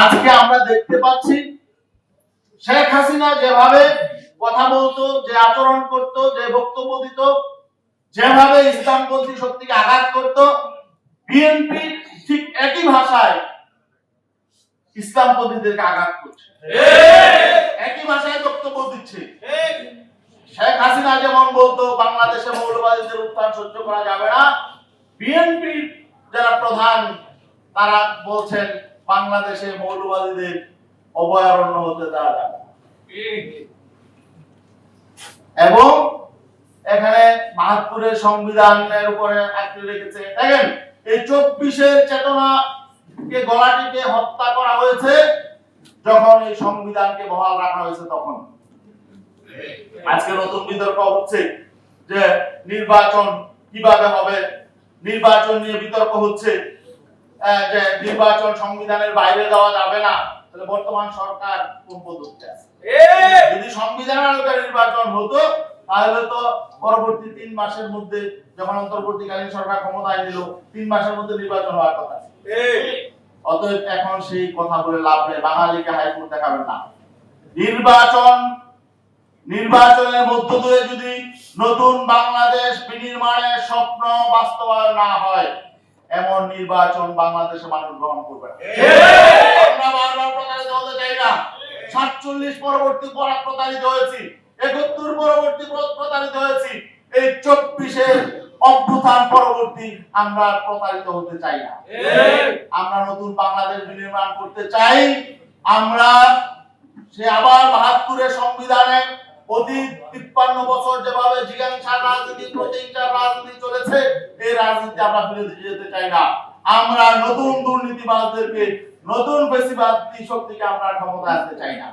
আজকে আমরা দেখতে পাচ্ছি শেখ হাসিনা যেভাবে কথা বলতো, যে আচরণ করত, যে বক্তব্য দিত, যেভাবে ইসলামপন্থী শক্তিকে আঘাত করত বিএনপি ঠিক একই ভাষায় ইসলামপন্থীদেরকে আঘাত করছে। একই ভাষায় বক্তব্য দিচ্ছে। শেখ হাসিনা যেমন বলতো, বাংলাদেশে মৌলবাদীদের উত্থান সহ্য করা যাবে না। বিএনপি যারা প্রধান, তারা বলছেন বাংলাদেশে মৌলবাদীদের অভয়ারণ্য হতে দেওয়া যাবে। এবং এখানে বাহাত্তরের সংবিধানের উপরে আঁকড়ে রেখেছে। দেখেন, এই চব্বিশের চেতনা কে গলাটিকে হত্যা করা হয়েছে যখন এই সংবিধানকে বহাল রাখা হয়েছে তখন। আজকে নতুন বিতর্ক হচ্ছে যে নির্বাচন কীভাবে হবে, নির্বাচন নিয়ে বিতর্ক হচ্ছে। নির্বাচন সংবিধানের বাইরে যাওয়া যাবে না তাহলে বর্তমান সরকার কোন পদ্ধতি আছে? যদি সংবিধানের আলোকে নির্বাচন হতো তাহলে তো পরবর্তী তিন মাসের মধ্যে যখন অন্তর্বর্তীকালীন সরকার ক্ষমতায় নিল তিন মাসের মধ্যে নির্বাচন হওয়ার কথা অতএব এখন সেই কথা বলে লাভ নেই বাঙালিকে হাইকোর্ট দেখাবেন না। নির্বাচন নির্বাচনের মধ্য দিয়ে যদি নতুন বাংলাদেশ বিনির্মাণের স্বপ্ন বাস্তবায়ন না হয় এমন নির্বাচন বাংলাদেশে মানুষ গ্রহণ করবে আমরা বারবার প্রতারিত হতে চাই না। সাতচল্লিশ পরবর্তী পরা প্রতারিত হয়েছি একাত্তর পরবর্তী প্রতারিত হয়েছি এই চব্বিশের অভ্যুত্থান পরবর্তী আমরা প্রতারিত হতে চাই না। আমরা নতুন বাংলাদেশ বিনির্মাণ করতে চাই। আমরা সে আবার বাহাত্তরের সংবিধানে অতীত তিপ্পান্ন বছর যেভাবে জিজ্ঞাসার রাজনীতি প্রতিহিংসার রাজনীতি চলেছে এই রাজনীতি আমরা ফিরে যেতে চাই না। আমরা নতুন দুর্নীতিবাজদেরকে নতুন বেশিবাদী শক্তিকে আমরা ক্ষমতায় আনতে চাই না।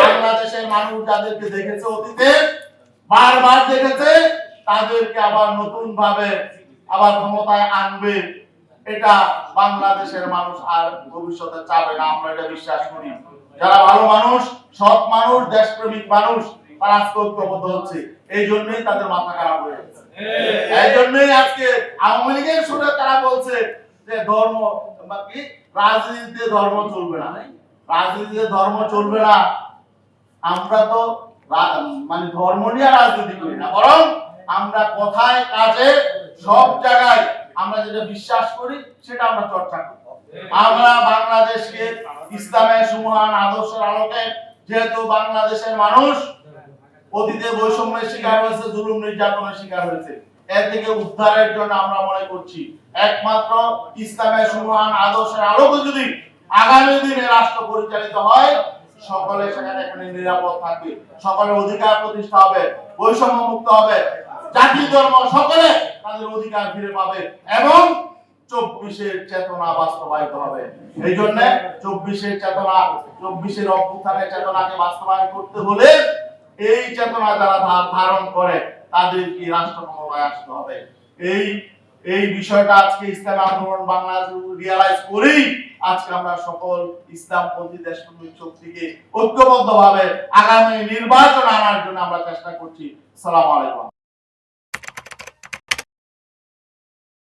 বাংলাদেশের মানুষ যাদেরকে দেখেছে অতীতে বারবার দেখেছে তাদেরকে আবার নতুন ভাবে আবার ক্ষমতায় আনবে। এটা বাংলাদেশের মানুষ আর ভবিষ্যতে চাবে না আমরা এটা বিশ্বাস করি। যারা ভালো মানুষ সৎ মানুষ দেশপ্রেমিক মানুষ হচ্ছে। এই জন্যই তাদের মাথা খারাপ হয়ে যাচ্ছে। এই জন্যই আজকে আওয়ামী লীগের সুরে তারা বলছে যে ধর্ম কি? রাজনীতিতে ধর্ম চলবে না। রাজনীতিতে ধর্ম চলবে না। আমরা তো মানে ধর্ম নিয়ে রাজনীতি করি না বরং আমরা কথায় কাজে সব জায়গায় আমরা যেটা বিশ্বাস করি সেটা আমরা চর্চা করি আমরা বাংলাদেশকে ইসলামের সুমহান আদর্শের আলোকে যেহেতু বাংলাদেশের মানুষ অতীতে বৈষম্যের শিকার হয়েছে, জুলুম নির্যাতনের শিকার হয়েছে। এর থেকে উদ্ধারের জন্য আমরা মনে করছি, একমাত্র ইসলামের সুমহান আদর্শের আলোকে যদি আগামী দিনে রাষ্ট্র পরিচালিত হয়, সকলে সেখানে এখানে নিরাপদ থাকবে। সকলের অধিকার প্রতিষ্ঠা হবে বৈষম্য মুক্ত হবে। জাতি, ধর্ম, সকলে তাদের অধিকার ফিরে পাবে এবং চব্বিশের চেতনা বাস্তবায়িত হবে। এই জন্য চব্বিশের চেতনা, চব্বিশের অভ্যুত্থানের চেতনাকে বাস্তবায়ন করতে হলে এই চেতনা যারা ধারণ করে তাদেরকে রাষ্ট্র ক্ষমতায় আসতে হবে? এই এই বিষয়টা আজকে ইসলাম আন্দোলন বাংলাদেশ রিয়ালাইজ করেই আজকে আমরা সকল ইসলামপন্থী দেশপ্রেমিক শক্তিকে ঐক্যবদ্ধভাবে আগামী নির্বাচন আনার জন্য আমরা চেষ্টা করছি। সালাম আলাইকুম।